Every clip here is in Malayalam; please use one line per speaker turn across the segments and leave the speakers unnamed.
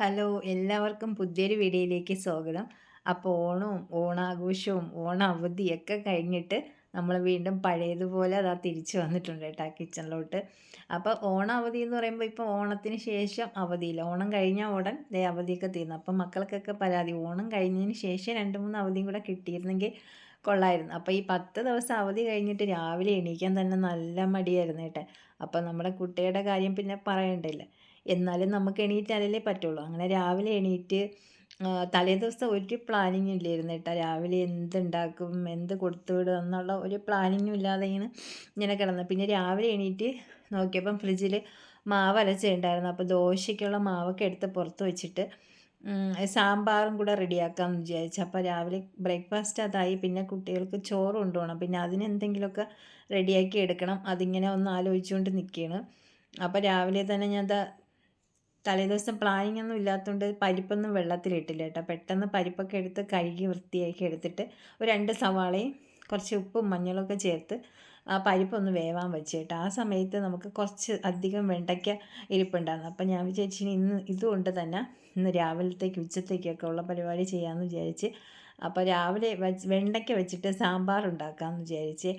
ഹലോ എല്ലാവർക്കും പുതിയൊരു വീഡിയോയിലേക്ക് സ്വാഗതം. അപ്പോൾ ഓണവും ഓണാഘോഷവും ഓണ അവധിയൊക്കെ കഴിഞ്ഞിട്ട് നമ്മൾ വീണ്ടും പഴയതുപോലെ അതാ തിരിച്ചു വന്നിട്ടുണ്ട് കേട്ടോ കിച്ചണിലോട്ട്. അപ്പോൾ ഓണ അവധി എന്ന് പറയുമ്പോൾ ഇപ്പോൾ ഓണത്തിന് ശേഷം അവധിയില്ല. ഓണം കഴിഞ്ഞ ഉടൻ ദേ അവധിയൊക്കെ തീർന്നു. അപ്പം മക്കൾക്കൊക്കെ പരാതി. ഓണം കഴിഞ്ഞതിന് ശേഷം രണ്ട് മൂന്ന് അവധിയും കൂടെ കിട്ടിയിരുന്നെങ്കിൽ കൊള്ളായിരുന്നു. അപ്പോൾ ഈ പത്ത് ദിവസം അവധി കഴിഞ്ഞിട്ട് രാവിലെ എണീക്കാൻ തന്നെ നല്ല മടിയായിരുന്നു കേട്ടോ. അപ്പോൾ നമ്മുടെ കുട്ടിയുടെ കാര്യം പിന്നെ പറയണ്ടില്ല. എന്നാലും നമുക്ക് എണീറ്റാലല്ലേ പറ്റുള്ളൂ. അങ്ങനെ രാവിലെ എണീറ്റ് തലേ ദിവസം ഒരു പ്ലാനിങ്ങും ഇല്ലായിരുന്നു കേട്ടോ. രാവിലെ എന്തുണ്ടാക്കും എന്ത് കൊടുത്തു വിടും എന്നുള്ള ഒരു പ്ലാനിങ്ങും ഇല്ലാതെ ഇങ്ങനെ ഇങ്ങനെ കിടന്നു. പിന്നെ രാവിലെ എണീറ്റ് നോക്കിയപ്പം ഫ്രിഡ്ജിൽ മാവ് അരച്ചുണ്ടായിരുന്നു അപ്പോൾ ദോശയ്ക്കുള്ള മാവൊക്കെ എടുത്ത് പുറത്ത് വെച്ചിട്ട് സാമ്പാറും കൂടെ റെഡിയാക്കാമെന്ന് വിചാരിച്ചു. അപ്പോൾ രാവിലെ ബ്രേക്ക്ഫാസ്റ്റ് അതായി. പിന്നെ കുട്ടികൾക്ക് ചോറ് കൊണ്ടുപോകണം. പിന്നെ അതിന് എന്തെങ്കിലുമൊക്കെ റെഡിയാക്കി എടുക്കണം. അതിങ്ങനെ ഒന്ന് ആലോചിച്ചുകൊണ്ട് നിൽക്കുകയാണ്. അപ്പോൾ രാവിലെ തന്നെ ഞാൻ തലേദിവസം പ്ലാനിങ് ഒന്നും ഇല്ലാത്തതുകൊണ്ട് പരിപ്പൊന്നും വെള്ളത്തിലിട്ടില്ല കേട്ടോ. പെട്ടെന്ന് പരിപ്പൊക്കെ എടുത്ത് കഴുകി വൃത്തിയാക്കി എടുത്തിട്ട് ഒരു രണ്ട് സവാളയും കുറച്ച് ഉപ്പും മഞ്ഞളൊക്കെ ചേർത്ത് ആ പരിപ്പൊന്ന് വേവാൻ വെച്ച് കേട്ടോ. ആ സമയത്ത് നമുക്ക് കുറച്ച് അധികം വെണ്ടയ്ക്ക ഇരിപ്പുണ്ടായിരുന്നു. അപ്പം ഞാൻ വിചാരിച്ചു ഇന്ന് ഇതുകൊണ്ട് തന്നെ. ഇന്ന് രാവിലത്തേക്ക് ഉച്ചത്തേക്കൊക്കെ ഉള്ള പരിപാടി ചെയ്യാമെന്ന് വിചാരിച്ച്. അപ്പോൾ രാവിലെ വെണ്ടയ്ക്ക വെച്ചിട്ട് സാമ്പാർ ഉണ്ടാക്കാമെന്ന് വിചാരിച്ച്.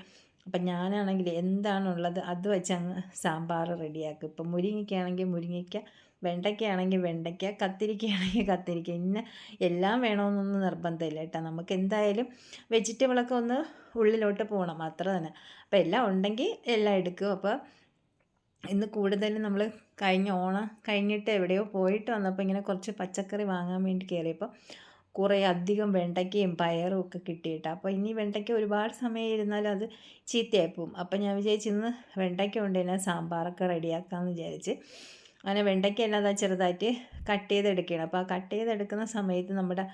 അപ്പം ഞാനാണെങ്കിൽ എന്താണുള്ളത് അത് വെച്ച് അങ്ങ് സാമ്പാർ റെഡിയാക്കും. ഇപ്പം മുരിങ്ങയ്ക്കാണെങ്കിൽ മുരിങ്ങയ്ക്ക വെണ്ടയ്ക്കയാണെങ്കിൽ വെണ്ടയ്ക്ക കത്തിരിക്കയാണെങ്കിൽ കത്തിരിക്ക. ഇന്ന എല്ലാം വേണമെന്നൊന്നും നിർബന്ധമില്ല കേട്ടോ. നമുക്ക് എന്തായാലും വെജിറ്റബിളൊക്കെ ഒന്ന് ഉള്ളിലോട്ട് പോകണം. അത്ര തന്നെ. അപ്പോൾ എല്ലാം ഉണ്ടെങ്കിൽ എല്ലാം എടുക്കും അപ്പോൾ ഇന്ന് കൂടുതലും നമ്മൾ കഴിഞ്ഞ ഓണം കഴിഞ്ഞിട്ട് എവിടെയോ പോയിട്ട് വന്നപ്പോൾ ഇങ്ങനെ കുറച്ച് പച്ചക്കറി വാങ്ങാൻ വേണ്ടി കയറിയപ്പോൾ കുറേ അധികം വെണ്ടയ്ക്കയും പയറും ഒക്കെ കിട്ടിയിട്ട്. അപ്പോൾ ഇനി വെണ്ടയ്ക്ക ഒരുപാട് സമയം ഇരുന്നാലും അത് ചീത്തയായി പോവും. അപ്പോൾ ഞാൻ വിചാരിച്ചു ഇന്ന് വെണ്ടയ്ക്ക കൊണ്ട് തന്നെ സാമ്പാറൊക്കെ റെഡിയാക്കാമെന്ന് വിചാരിച്ച് അങ്ങനെ വെണ്ടയ്ക്കെല്ലാം അതാ ചെറുതായിട്ട് കട്ട് ചെയ്തെടുക്കുകയാണ് അപ്പോൾ ആ കട്ട് ചെയ്തെടുക്കുന്ന സമയത്ത് നമ്മുടെ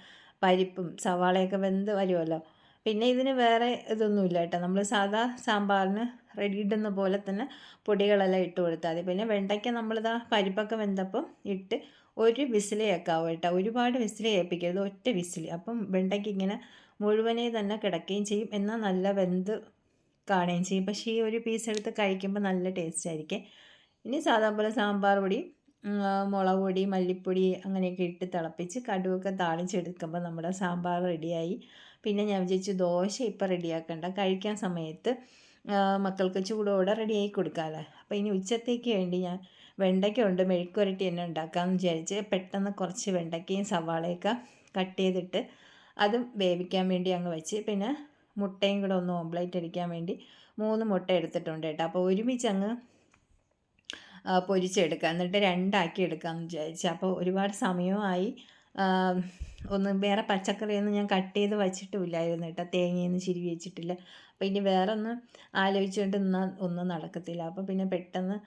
പരിപ്പും സവാളയൊക്കെ വെന്ത് വരുമല്ലോ. പിന്നെ ഇതിന് വേറെ ഇതൊന്നുമില്ല കേട്ടോ. നമ്മൾ സാധാ സാമ്പാറിന് റെഡി ഇടുന്ന പോലെ തന്നെ പൊടികളെല്ലാം ഇട്ട് കൊടുത്താൽ മതി. പിന്നെ വെണ്ടയ്ക്ക നമ്മളിതാ പരിപ്പൊക്കെ വെന്തപ്പം ഇട്ട് ഒരു വിസിലേക്കാവും കേട്ടോ. ഒരുപാട് വിസിലി ഏൽപ്പിക്കരുത്. ഒറ്റ വിസിൽ അപ്പം വെണ്ടയ്ക്ക് ഇങ്ങനെ മുഴുവനെ തന്നെ കിടക്കുകയും ചെയ്യും. എന്നാൽ നല്ല വെന്ത് കാണുകയും ചെയ്യും. പക്ഷേ ഈ ഒരു പീസ് എടുത്ത് കഴിക്കുമ്പോൾ നല്ല ടേസ്റ്റ് ആയിരിക്കും. ഇനി സാധാ പോലെ സാമ്പാർ പൊടി മുളക് പൊടി മല്ലിപ്പൊടി അങ്ങനെയൊക്കെ ഇട്ട് തിളപ്പിച്ച് കടുവൊക്കെ താളിച്ചെടുക്കുമ്പോൾ നമ്മുടെ സാമ്പാർ റെഡിയായി. പിന്നെ ഞാൻ വിചാരിച്ചു ദോശ ഇപ്പം റെഡിയാക്കണ്ട. കഴിക്കാൻ സമയത്ത് മക്കൾക്ക് ചൂടോടെ റെഡിയായി കൊടുക്കാമല്ലോ അപ്പോൾ ഇനി ഉച്ചത്തേക്ക് വേണ്ടി ഞാൻ വെണ്ടയ്ക്ക ഉണ്ട് മെഴുക്കുരട്ടി തന്നെ ഉണ്ടാക്കാമെന്ന് വിചാരിച്ച് പെട്ടെന്ന് കുറച്ച് വെണ്ടയ്ക്കയും സവാളയൊക്കെ കട്ട് ചെയ്തിട്ട് അതും വേവിക്കാൻ വേണ്ടി അങ്ങ് വെച്ച് പിന്നെ മുട്ടയും കൂടെ ഒന്ന് ഓംപ്ലേറ്റ് അടിക്കാൻ വേണ്ടി മൂന്ന് മുട്ട എടുത്തിട്ടുണ്ട് കേട്ടോ. അപ്പോൾ ഒരുമിച്ച് അങ്ങ് പൊരിച്ചെടുക്കുക. എന്നിട്ട് രണ്ടാക്കി എടുക്കാമെന്ന് വിചാരിച്ചു. അപ്പോൾ ഒരുപാട് സമയമായി. ഒന്ന് വേറെ പച്ചക്കറിയൊന്നും ഞാൻ കട്ട് ചെയ്ത് വച്ചിട്ടുമില്ലായിരുന്നു കേട്ടോ. തേങ്ങയൊന്നും ചിരി വെച്ചിട്ടില്ല. അപ്പോൾ ഇനി വേറെ ഒന്ന് ആലോചിച്ചുകൊണ്ട് നിന്നാൽ ഒന്നും നടക്കത്തില്ല. അപ്പോൾ പിന്നെ പെട്ടെന്ന്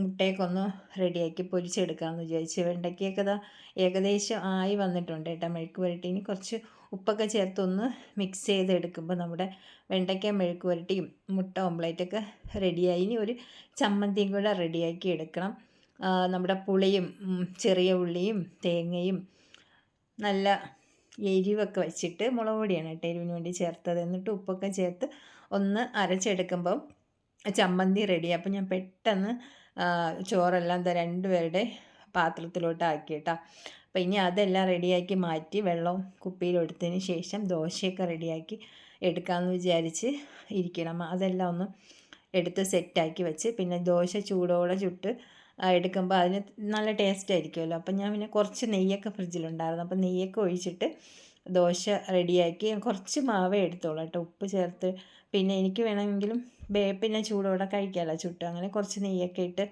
മുട്ടയൊക്കെ ഒന്ന് റെഡിയാക്കി പൊരിച്ചെടുക്കാമെന്ന് വിചാരിച്ചു. വെണ്ടയ്ക്കൊക്കെ ഏകദേശം ആയി വന്നിട്ടുണ്ട് കേട്ടോ. മെഴുക്ക് പുരട്ടി ഇനി കുറച്ച് ഉപ്പൊക്കെ ചേർത്തൊന്ന് മിക്സ് ചെയ്തെടുക്കുമ്പോൾ നമ്മുടെ വെണ്ടയ്ക്ക മെഴുക്ക് പുരട്ടിയും മുട്ട ഓംപ്ലേറ്റൊക്കെ റെഡിയായി ഇനി ഒരു ചമ്മന്തിയും കൂടെ റെഡിയാക്കി എടുക്കണം. നമ്മുടെ പുളിയും ചെറിയ ഉള്ളിയും തേങ്ങയും നല്ല എരിവൊക്കെ വെച്ചിട്ട് മുളക് പൊടിയാണ് കേട്ടോ എരിവിന് വേണ്ടി ചേർത്തത്. എന്നിട്ട് ഉപ്പൊക്കെ ചേർത്ത് ഒന്ന് അരച്ചെടുക്കുമ്പം ചമ്മന്തി റെഡി അപ്പം ഞാൻ പെട്ടെന്ന് ചോറെല്ലാം രണ്ടുപേരുടെ പാത്രത്തിലോട്ട് ആക്കിയിട്ടാ അപ്പോൾ ഇനി അതെല്ലാം റെഡിയാക്കി മാറ്റി വെള്ളം കുപ്പിയിലെടുത്തതിന് ശേഷം ദോശയൊക്കെ റെഡിയാക്കി എടുക്കാമെന്ന് വിചാരിച്ച് ഇരിക്കണം. അതെല്ലാം ഒന്ന് എടുത്ത് സെറ്റാക്കി വെച്ച് പിന്നെ ദോശ ചൂടോടെ ചുട്ട് എടുക്കുമ്പോൾ അതിന് നല്ല ടേസ്റ്റ് ആയിരിക്കുമല്ലോ. അപ്പം ഞാൻ പിന്നെ കുറച്ച് നെയ്യൊക്കെ ഫ്രിഡ്ജിലുണ്ടായിരുന്നു. അപ്പം നെയ്യൊക്കെ ഒഴിച്ചിട്ട് ദോശ റെഡിയാക്കി കുറച്ച് മാവേ എടുത്തോളൂ കേട്ടോ. ഉപ്പ് ചേർത്ത് പിന്നെ എനിക്ക് വേണമെങ്കിലും പിന്നെ ചൂടോടെ കഴിക്കാമല്ലോ ചുട്ട്. അങ്ങനെ കുറച്ച് നെയ്യൊക്കെ ഇട്ട്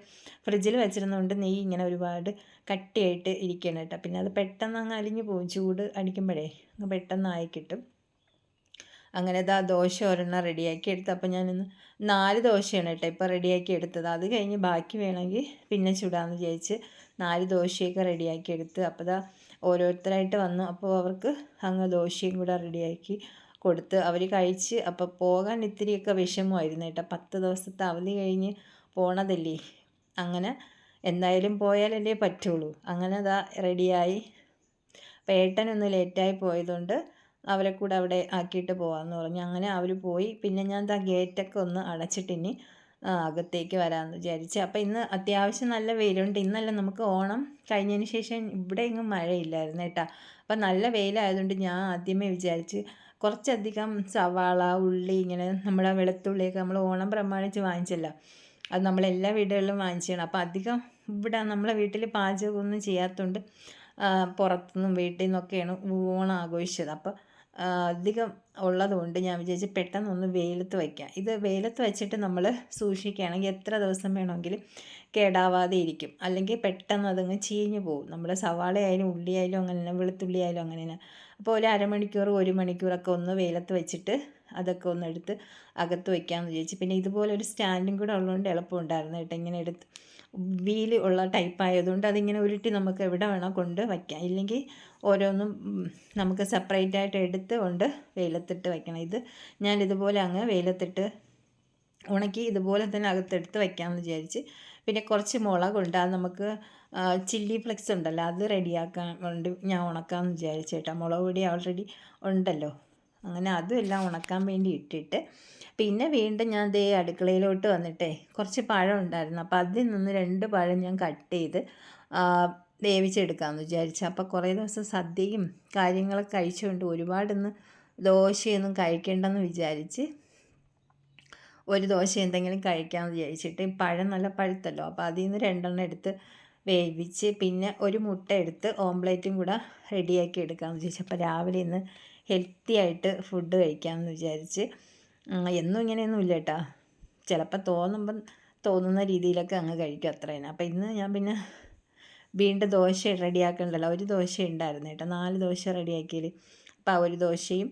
ഫ്രിഡ്ജിൽ വെച്ചിരുന്നതുകൊണ്ട് നെയ്യ് ഇങ്ങനെ ഒരുപാട് കട്ടിയായിട്ട് ഇരിക്കണം കേട്ടോ. പിന്നെ അത് പെട്ടെന്ന് അങ്ങ് അലിഞ്ഞു പോകും ചൂട് അടിക്കുമ്പോഴേ അങ്ങ് പെട്ടെന്ന് ആയി കിട്ടും. അങ്ങനെ ഇതാ ദോശ ഒരെണ്ണം റെഡിയാക്കി എടുത്ത്. അപ്പോൾ ഞാനിന്ന് നാല് ദോശയാണ് കേട്ടോ ഇപ്പോൾ റെഡിയാക്കി എടുത്തത്. അത് കഴിഞ്ഞ് ബാക്കി വേണമെങ്കിൽ പിന്നെ ചുടാമെന്ന് വിചാരിച്ച് നാല് ദോശയൊക്കെ റെഡിയാക്കി എടുത്ത്. അപ്പോൾ ഇതാ ഓരോരുത്തരായിട്ട് വന്നു. അപ്പോൾ അവർക്ക് അങ്ങ് ദോശയും കൂടെ റെഡിയാക്കി കൊടുത്ത് അവർ കഴിച്ച് അപ്പോൾ പോകാൻ ഇത്തിരിയൊക്കെ വിഷമമായിരുന്നു കേട്ടോ. പത്ത് ദിവസത്തെ അവധി കഴിഞ്ഞ് പോണതല്ലേ? അങ്ങനെ എന്തായാലും പോയാലല്ലേ പറ്റുള്ളൂ. അങ്ങനെ അതാ റെഡിയായി. അപ്പോൾ ഏട്ടനൊന്ന് ലേറ്റായി പോയതുകൊണ്ട് അവരെ കൂടെ അവിടെ ആക്കിയിട്ട് പോകാമെന്ന് പറഞ്ഞു. അങ്ങനെ അവർ പോയി. പിന്നെ ഞാൻ എന്താ ഗേറ്റൊക്കെ ഒന്ന് അടച്ചിട്ട് ഇനി അകത്തേക്ക് വരാമെന്ന് വിചാരിച്ച്. അപ്പോൾ ഇന്ന് അത്യാവശ്യം നല്ല വെയിലുണ്ട്. ഇന്നല്ല നമുക്ക് ഓണം കഴിഞ്ഞതിന് ശേഷം ഇവിടെ എങ്ങും മഴയില്ലായിരുന്നു കേട്ടോ. അപ്പോൾ നല്ല വെയിലായതുകൊണ്ട് ഞാൻ ആദ്യമേ വിചാരിച്ച് കുറച്ചധികം സവാള ഉള്ളി ഇങ്ങനെ നമ്മുടെ വെളുത്തുള്ളിയൊക്കെ നമ്മൾ ഓണം പ്രമാണിച്ച് വാങ്ങിച്ചല്ലോ. അത് നമ്മളെല്ലാ വീടുകളിലും വാങ്ങിച്ചാണ് അപ്പോൾ അധികം ഇവിടെ നമ്മളെ വീട്ടിൽ പാചകമൊന്നും ചെയ്യാത്തതുകൊണ്ട് പുറത്തുനിന്നും വീട്ടിൽ നിന്നൊക്കെയാണ് ഓണം ആഘോഷിച്ചത്. അപ്പോൾ അധികം ഉള്ളതുകൊണ്ട് ഞാൻ വിചാരിച്ച് പെട്ടെന്ന് ഒന്ന് വെയിലത്ത് വയ്ക്കാം. ഇത് വെയിലത്ത് വെച്ചിട്ട് നമ്മൾ സൂക്ഷിക്കുകയാണെങ്കിൽ എത്ര ദിവസം വേണമെങ്കിലും കേടാവാതെ ഇരിക്കും. അല്ലെങ്കിൽ പെട്ടെന്ന് അതങ്ങ് ചീഞ്ഞു പോകും. നമ്മുടെ സവാളയായാലും ഉള്ളിയായാലും അങ്ങനെ തന്നെ വെളുത്തുള്ളിയായാലും അങ്ങനെ തന്നെ. അപ്പോൾ ഒരു അരമണിക്കൂർ ഒരു മണിക്കൂറൊക്കെ ഒന്ന് വെയിലത്ത് വെച്ചിട്ട് അതൊക്കെ ഒന്ന് എടുത്ത് അകത്ത് വയ്ക്കാമെന്ന് വിചാരിച്ചു. പിന്നെ ഇതുപോലെ ഒരു സ്റ്റാൻഡും കൂടെ ഉള്ളതുകൊണ്ട് എളുപ്പമുണ്ടായിരുന്നു കേട്ടോ. ഇങ്ങനെ എടുത്ത് വീൽ ഉള്ള ടൈപ്പ് ആയതുകൊണ്ട് അതിങ്ങനെ ഉരുട്ടി നമുക്ക് എവിടെ വേണോ കൊണ്ട് വയ്ക്കാം ഇല്ലെങ്കിൽ ഓരോന്നും നമുക്ക് സെപ്പറേറ്റ് ആയിട്ട് എടുത്ത് കൊണ്ട് വെയിലത്തിട്ട് വയ്ക്കണം ഇത് ഞാൻ ഇതുപോലെ അങ്ങ് വെയിലത്തിട്ട് ഉണക്കി ഇതുപോലെ തന്നെ അകത്തെടുത്ത് വയ്ക്കാമെന്ന് വിചാരിച്ച്. പിന്നെ കുറച്ച് മുളകുണ്ട്. അത് നമുക്ക് ചില്ലി ഫ്ലെക്സ് ഉണ്ടല്ലോ അത് റെഡിയാക്കാൻ വേണ്ടി ഞാൻ ഉണക്കാമെന്ന് വിചാരിച്ചു കേട്ടോ മുളക് പൊടി ഓൾറെഡി ഉണ്ടല്ലോ. അങ്ങനെ അതും എല്ലാം ഉണക്കാൻ വേണ്ടി ഇട്ടിട്ട് പിന്നെ വീണ്ടും ഞാൻ ദേ അടുക്കളയിലോട്ട് വന്നിട്ടേ കുറച്ച് പഴം ഉണ്ടായിരുന്നു. അപ്പോൾ അതിൽ നിന്ന് രണ്ട് പഴം ഞാൻ കട്ട് ചെയ്ത് വേവിച്ചെടുക്കാമെന്ന് വിചാരിച്ചു. അപ്പോൾ കുറേ ദിവസം സദ്യയും കാര്യങ്ങളൊക്കെ കഴിച്ചുകൊണ്ട് ഒരുപാടൊന്ന് ദോശയൊന്നും കഴിക്കേണ്ടെന്ന് വിചാരിച്ച് ഒരു ദോശ എന്തെങ്കിലും കഴിക്കാമെന്ന് വിചാരിച്ചിട്ട് പഴം നല്ല പഴുത്തല്ലോ. അപ്പോൾ അതിൽ നിന്ന് രണ്ടെണ്ണം എടുത്ത് വേവിച്ച് പിന്നെ ഒരു മുട്ട എടുത്ത് ഓംപ്ലേറ്റും കൂടെ റെഡിയാക്കി എടുക്കാമെന്ന് വിചാരിച്ചു. അപ്പോൾ രാവിലെ ഇന്ന് ഹെൽത്തി ആയിട്ട് ഫുഡ് കഴിക്കാമെന്ന് വിചാരിച്ച്. എന്നും ഇങ്ങനെയൊന്നും ഇല്ല കേട്ടോ. ചിലപ്പോൾ തോന്നുമ്പം തോന്നുന്ന രീതിയിലൊക്കെ അങ്ങ് കഴിക്കും അത്ര തന്നെ അപ്പോൾ ഇന്ന് ഞാൻ പിന്നെ വീണ്ടും ദോശ റെഡിയാക്കണ്ടല്ലോ. ഒരു ദോശ ഉണ്ടായിരുന്നു കേട്ടോ. നാല് ദോശ റെഡിയാക്കിയത്. അപ്പോൾ ആ ഒരു ദോശയും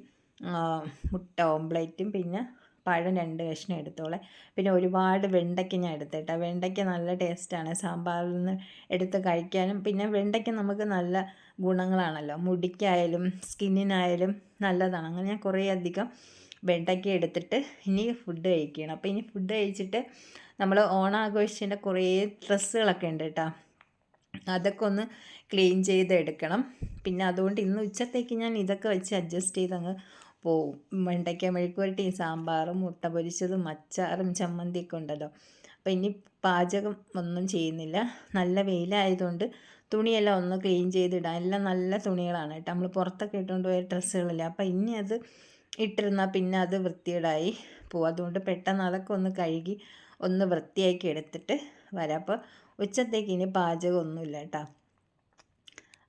മുട്ട ഓംപ്ലേറ്റും പിന്നെ പഴം രണ്ട് കഷ്ണം എടുത്തോളെ. പിന്നെ ഒരുപാട് വെണ്ടയ്ക്ക ഞാൻ എടുത്തേട്ടാ. വെണ്ടയ്ക്ക നല്ല ടേസ്റ്റാണ്. സാമ്പാറിൽ നിന്ന് എടുത്ത് കഴിക്കാനും. പിന്നെ വെണ്ടയ്ക്ക നമുക്ക് നല്ല ഗുണങ്ങളാണല്ലോ. മുടിക്കായാലും സ്കിന്നിനായാലും നല്ലതാണ്. അങ്ങനെ ഞാൻ കുറേ അധികം വെണ്ടയ്ക്ക എടുത്തിട്ട് ഇനി ഫുഡ് കഴിക്കണം. അപ്പോൾ ഇനി ഫുഡ് കഴിച്ചിട്ട് നമ്മൾ ഓണാഘോഷിന്റെ കുറേ ഡ്രസ്സുകളൊക്കെ ഉണ്ട് കേട്ടോ അതൊക്കെ ഒന്ന് ക്ലീൻ ചെയ്തെടുക്കണം. പിന്നെ അതുകൊണ്ട് ഇന്ന് ഉച്ചത്തേക്ക് ഞാൻ ഇതൊക്കെ വെച്ച് അഡ്ജസ്റ്റ് ചെയ്ത് അങ്ങ് പോവും വെണ്ടയ്ക്ക മെഴുക്കുവരട്ടിയും സാമ്പാറും മുട്ട പൊരിച്ചതും അച്ചാറും ചമ്മന്തിയൊക്കെ ഉണ്ടല്ലോ. അപ്പോൾ ഇനി പാചകം ഒന്നും ചെയ്യുന്നില്ല. നല്ല വെയിലായതുകൊണ്ട് തുണിയെല്ലാം ഒന്ന് ക്ലീൻ ചെയ്തിടാം എല്ലാം നല്ല തുണികളാണ് കേട്ടോ. നമ്മൾ പുറത്തൊക്കെ ഇട്ടുകൊണ്ട് പോയ ഡ്രസ്സുകളില്ല. അപ്പോൾ ഇനി അത് ഇട്ടിരുന്നാൽ പിന്നെ അത് വൃത്തികേടായി പോകും. അതുകൊണ്ട് പെട്ടെന്ന് അതൊക്കെ ഒന്ന് കഴുകി ഒന്ന് വൃത്തിയാക്കി എടുത്തിട്ട് വരാം. അപ്പോൾ ഉച്ചത്തേക്ക് ഇനി പാചകമൊന്നുമില്ല കേട്ടോ.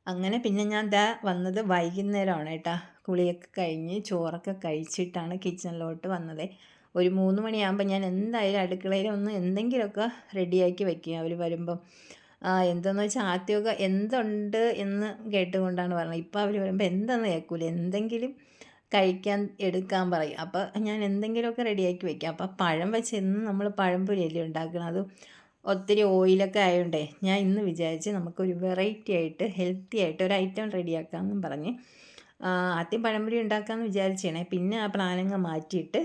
അങ്ങനെ പിന്നെ ഞാൻ ദാ വന്നത് വൈകുന്നേരമാണ് കേട്ടോ. കുളിയൊക്കെ കഴിഞ്ഞ് ചോറൊക്കെ കഴിച്ചിട്ടാണ് കിച്ചണിലോട്ട് വന്നത്. ഒരു മൂന്ന് മണിയാകുമ്പോൾ ഞാൻ എന്തായാലും അടുക്കളയിൽ ഒന്ന് എന്തെങ്കിലുമൊക്കെ റെഡിയാക്കി വെക്കും. അവർ വരുമ്പം എന്തെന്ന് വെച്ചാൽ ആദ്യമൊക്കെ എന്തുണ്ട് എന്ന് കേട്ടുകൊണ്ടാണ് പറഞ്ഞത്. ഇപ്പോൾ അവർ വരുമ്പോൾ എന്തെന്ന് കേൾക്കൂല. എന്തെങ്കിലും കഴിക്കാൻ എടുക്കാൻ പറയും. അപ്പോൾ ഞാൻ എന്തെങ്കിലുമൊക്കെ റെഡിയാക്കി വെക്കാം. അപ്പോൾ പഴം വെച്ച് ഇന്ന് നമ്മൾ പഴംപൊരിയല്ലേ ഉണ്ടാക്കണം അത് ഒത്തിരി ഓയിലൊക്കെ ആയതുകൊണ്ടേ ഞാൻ ഇന്ന് വിചാരിച്ച് നമുക്കൊരു വെറൈറ്റി ആയിട്ട് ഹെൽത്തി ആയിട്ട് ഒരു ഐറ്റം റെഡിയാക്കാമെന്നും പറഞ്ഞ് ആദ്യം പഴംപൊരി ഉണ്ടാക്കാമെന്ന് വിചാരിച്ചേണേ പിന്നെ ആ പ്ലാനങ്ങ് മാറ്റിയിട്ട്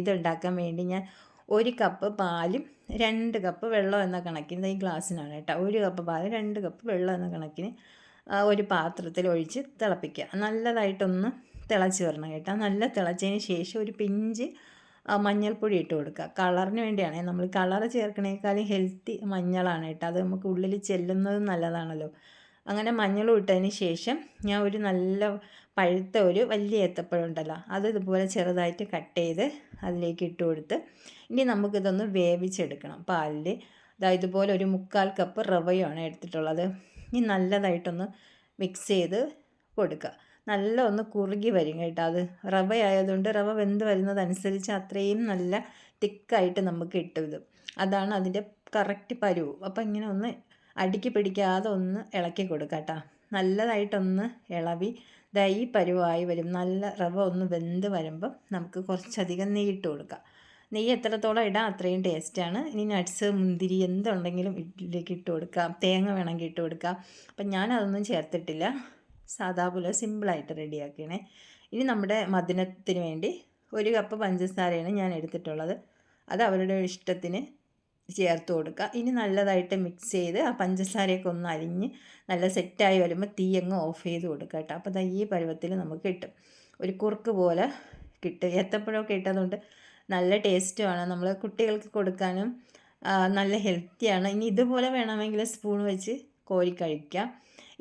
ഇതുണ്ടാക്കാൻ വേണ്ടി ഞാൻ ഒരു കപ്പ് പാലും രണ്ട് കപ്പ് വെള്ളം എന്ന കണക്കിന് ഈ ഗ്ലാസ്സിനാണ് കേട്ടോ. ഒരു കപ്പ് പാൽ രണ്ട് കപ്പ് വെള്ളം എന്ന കണക്കിന് ഒരു പാത്രത്തിൽ ഒഴിച്ച് തിളപ്പിക്കുക. നല്ലതായിട്ടൊന്ന് തിളച്ച് വരണം കേട്ടോ. നല്ല തിളച്ചതിന് ശേഷം ഒരു പിഞ്ച് മഞ്ഞൾപ്പൊടി ഇട്ട് കൊടുക്കുക. കളറിന് വേണ്ടിയാണ്. നമ്മൾ കളർ ചേർക്കണേക്കാളും ഹെൽത്തി മഞ്ഞളാണ് കേട്ടോ. അത് നമുക്ക് ഉള്ളിൽ ചെല്ലുന്നത് നല്ലതാണല്ലോ. അങ്ങനെ മഞ്ഞളും ഇട്ടതിന് ശേഷം ഞാൻ ഒരു നല്ല പഴുത്ത ഒരു വലിയ ഏത്തപ്പഴം ഉണ്ടല്ലോ അത് ഇതുപോലെ ചെറുതായിട്ട് കട്ട് ചെയ്ത് അതിലേക്ക് ഇട്ട് കൊടുത്ത് ഇനി നമുക്കിതൊന്ന് വേവിച്ചെടുക്കണം. പാലിൽ ഇതാ ഇതുപോലെ ഒരു മുക്കാൽ കപ്പ് റവയാണ് എടുത്തിട്ടുള്ളത്. ഇനി നല്ലതായിട്ടൊന്ന് മിക്സ് ചെയ്ത് കൊടുക്കുക. നല്ല ഒന്ന് കുറുകി വരും കേട്ടോ അത്. റവ ആയതുകൊണ്ട് റവ വെന്ത് വരുന്നതനുസരിച്ച് അത്രയും നല്ല തിക്കായിട്ട് നമുക്ക് കിട്ടും ഇത്. അതാണ് അതിന്റെ കറക്റ്റ് പരുവ്. അപ്പം ഇങ്ങനെ ഒന്ന് അടുക്കി പിടിക്കാതെ ഒന്ന് ഇളക്കി കൊടുക്കുക കേട്ടോ. നല്ലതായിട്ടൊന്ന് ഇളവി. ദാ ഈ പരുവായി വരും. നല്ല റവ ഒന്ന് വെന്ത് വരുമ്പം നമുക്ക് കുറച്ചധികം നെയ്യിട്ട് കൊടുക്കാം. നെയ്യ് എത്രത്തോളം ഇടാം അത്രയും ടേസ്റ്റാണ് ഇനി നട്ട്സ് മുന്തിരി എന്തുണ്ടെങ്കിലും ഇതിലേക്ക് ഇട്ട് കൊടുക്കാം. തേങ്ങ വേണമെങ്കിൽ ഇട്ട് കൊടുക്കാം. അപ്പം ഞാനതൊന്നും ചേർത്തിട്ടില്ല. സാധാ പോലെ സിമ്പിളായിട്ട് റെഡിയാക്കണേ ഇനി നമ്മുടെ മദിനത്തിന് വേണ്ടി ഒരു കപ്പ് പഞ്ചസാരയാണ് ഞാൻ എടുത്തിട്ടുള്ളത്. അത് അവരുടെ ഇഷ്ടത്തിന് ചേർത്ത് കൊടുക്കുക ഇനി നല്ലതായിട്ട് മിക്സ് ചെയ്ത് ആ പഞ്ചസാരയൊക്കെ ഒന്ന് അരിഞ്ഞ് നല്ല സെറ്റായി വരുമ്പോൾ തീ അങ്ങ് ഓഫ് ചെയ്ത് കൊടുക്കുക കേട്ടോ. അപ്പോൾ ഈ പരുവത്തിൽ നമുക്ക് കിട്ടും. ഒരു കുറുക്ക് പോലെ കിട്ടും. ഏത്തപ്പഴമൊക്കെ ഇട്ടതുകൊണ്ട് നല്ല ടേസ്റ്റുമാണ് നമ്മൾ കുട്ടികൾക്ക് കൊടുക്കാനും നല്ല ഹെൽത്തിയാണ് ഇനി ഇതുപോലെ വേണമെങ്കിൽ സ്പൂൺ വെച്ച് കോരി കഴിക്കാം.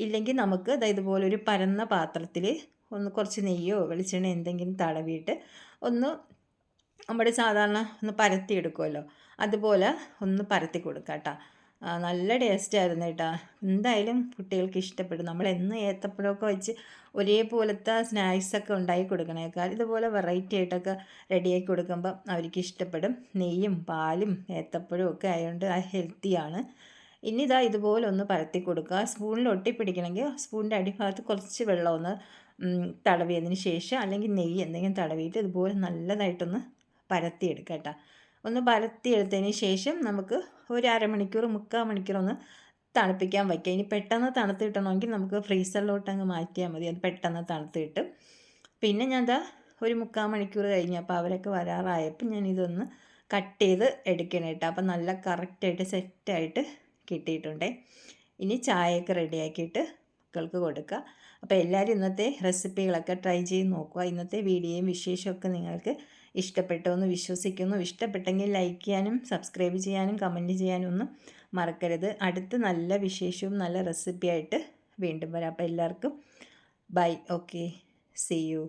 ഇല്ലെങ്കിൽ നമുക്ക് ഇതുപോലെ ഒരു പരന്ന പാത്രത്തിൽ ഒന്ന് കുറച്ച് നെയ്യോ വെളിച്ചെണ്ണ എന്തെങ്കിലും തടവിയിട്ട് ഒന്ന് നമ്മുടെ സാധാരണ ഒന്ന് പരത്തി എടുക്കുമല്ലോ അതുപോലെ ഒന്ന് പരത്തി കൊടുക്കാം കേട്ടോ നല്ല ടേസ്റ്റ് ആയിരുന്നു കേട്ടോ. എന്തായാലും കുട്ടികൾക്ക് ഇഷ്ടപ്പെടും. നമ്മൾ എന്ന് ഏത്തപ്പഴമൊക്കെ വെച്ച് ഒരേപോലത്തെ സ്നാക്സൊക്കെ ഉണ്ടാക്കി കൊടുക്കണേക്കാൾ ഇതുപോലെ വെറൈറ്റി ആയിട്ടൊക്കെ റെഡിയാക്കി കൊടുക്കുമ്പോൾ അവർക്ക് ഇഷ്ടപ്പെടും. നെയ്യും പാലും ഏത്തപ്പഴവും ഒക്കെ ആയതുകൊണ്ട് അത് ഹെൽത്തിയാണ് ഇനി ഇതാ ഇതുപോലെ ഒന്ന് പരത്തി കൊടുക്കുക. സ്പൂണിൽ ഒട്ടിപ്പിടിക്കണമെങ്കിൽ സ്പൂണിന്റെ അടിഭാഗത്ത് കുറച്ച് വെള്ളം ഒന്ന് തടവിയതിന് ശേഷം അല്ലെങ്കിൽ നെയ്യ് എന്തെങ്കിലും തടവിയിട്ട് ഇതുപോലെ നല്ലതായിട്ടൊന്ന് പരത്തിയെടുക്കാം കേട്ടോ. ഒന്ന് പരത്തിയെടുത്തതിന് ശേഷം നമുക്ക് ഒരു അരമണിക്കൂർ മുക്കാൽ മണിക്കൂർ ഒന്ന് തണുപ്പിക്കാൻ വയ്ക്കുക ഇനി പെട്ടെന്ന് തണുത്ത് കിട്ടണമെങ്കിൽ നമുക്ക് ഫ്രീസറിലോട്ട് അങ്ങ് മാറ്റിയാൽ മതി. അത് പെട്ടെന്ന് തണുത്ത് കിട്ടും. പിന്നെ ഞാൻ എന്താ ഒരു മുക്കാൽ മണിക്കൂർ കഴിഞ്ഞപ്പോൾ അവരൊക്കെ വരാറായപ്പോൾ ഞാൻ ഇതൊന്ന് കട്ട് ചെയ്ത് എടുക്കണം കേട്ടോ. അപ്പം നല്ല കറക്റ്റായിട്ട് സെറ്റായിട്ട് കിട്ടിയിട്ടുണ്ടേ. ഇനി ചായയൊക്കെ റെഡിയാക്കിയിട്ട് മക്കൾക്ക് കൊടുക്കുക. അപ്പോൾ എല്ലാവരും ഇന്നത്തെ റെസിപ്പികളൊക്കെ ട്രൈ ചെയ്ത് നോക്കുക. ഇന്നത്തെ വീഡിയോയും വിശേഷമൊക്കെ നിങ്ങൾക്ക് ഇഷ്ടപ്പെട്ടു എന്ന് വിശ്വസിക്കുന്നു. ഇഷ്ടപ്പെട്ടെങ്കിൽ ലൈക്ക് ചെയ്യാനും സബ്സ്ക്രൈബ് ചെയ്യാനും കമന്റ് ചെയ്യാനും ഒന്നും മറക്കരുത്. അടുത്ത് നല്ല വിശേഷവും നല്ല റെസിപ്പിയായിട്ട് വീണ്ടും വരാം. അപ്പോൾ എല്ലാവർക്കും ബൈ ഓക്കെ സി യു